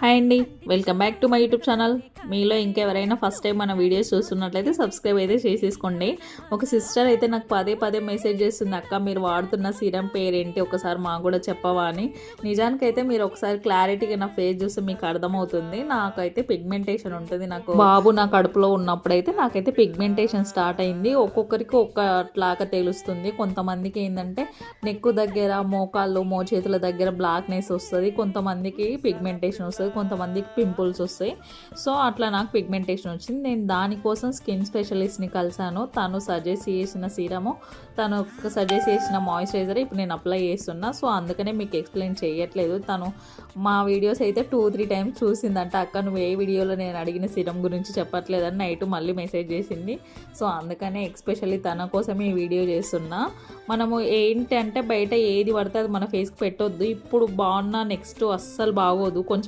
Hi అండి. Welcome back to my YouTube channel మీలో ఇంకెవరైనా ఫస్ట్ టైం మన వీడియోస్ చూస్తున్నట్లయితే సబ్స్క్రైబ్ అయితే చేసేసుకోండి. ఒక సిస్టర్ అయితే నాకు పదే పదే మెసేజ్ చేస్తుంది అక్క మీరు వాడుతున్న సీరం పేరేంటి? ఒకసారి మాకు కూడా చెప్పవా? అని. నిజానికైతే మీరు ఒకసారి క్లారిటీగా నా ఫేస్ చూస్తే మీకు అర్థమవుతుంది. నాకైతే పిగ్మెంటేషన్ ఉంటుంది. నాకు బాబు నా కడుపులో ఉన్నప్పుడైతే నాకైతే పిగ్మెంటేషన్ స్టార్ట్ అయింది. ఒక్కొక్కరికి ఒక్కట్లాగా తెలుస్తుంది. కొంతమందికి ఏంటంటే నెక్కు దగ్గర మోకాళ్ళు మోచేతుల దగ్గర బ్లాక్నెస్ వస్తుంది. కొంతమందికి పిగ్మెంటేషన్ వస్తుంది. కొంతమందికి పింపుల్స్ వస్తాయి. సో అట్లా నాకు పిగ్మెంటేషన్ వచ్చింది. నేను దానికోసం స్కిన్ స్పెషలిస్ట్ని కలిసాను తను సజెస్ట్ చేసిన సీరము తను సజెస్ట్ చేసిన మాయిశ్చరైజర్ ఇప్పుడు నేను అప్లై చేస్తున్నా. సో అందుకనే మీకు ఎక్స్ప్లెయిన్ చేయట్లేదు. తను మా వీడియోస్ అయితే టూ త్రీ టైమ్స్ చూసిందంట. అక్క నువ్వు ఏ వీడియోలో నేను అడిగిన సీరం గురించి చెప్పట్లేదని నైట్ మళ్ళీ మెసేజ్ చేసింది. సో అందుకనే ఎక్స్పెషల్లీ తన కోసం ఈ వీడియో చేస్తున్నా. మనము ఏంటంటే బయట ఏది పడితే అది మన ఫేస్కి పెట్టొద్దు. ఇప్పుడు బాగున్నా నెక్స్ట్ అస్సలు బాగోదు. కొంచెం